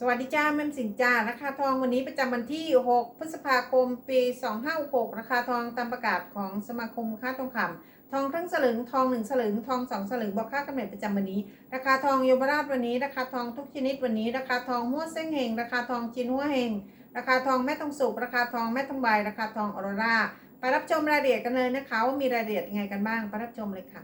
สวัสดีจ้าแม่สิงจ้าราคาทองวันนี้ประจำวันที่ 6 พฤษภาคม ปี 2566ราคาทองตามประกาศของสมาคมค่าทองคำทองครึ่งสลึงทอง1สลึงทอง2สลึงบอกค่ากำเนิดประจำวันนี้ ราคาทองยาราชวันนี้ ราคาทองทุกชนิดวันนี้ ราคาทองหัวเส้นเฮงราคาทองจินหัวเฮงราคาทองแม่ทองสุกราคาทองแม่ทองใบราคาทองออโรราไปรับชมรายละเอียดกันเลยนะคะว่ามีรายละเอียดยังไงกันบ้างไปรับชมเลยค่ะ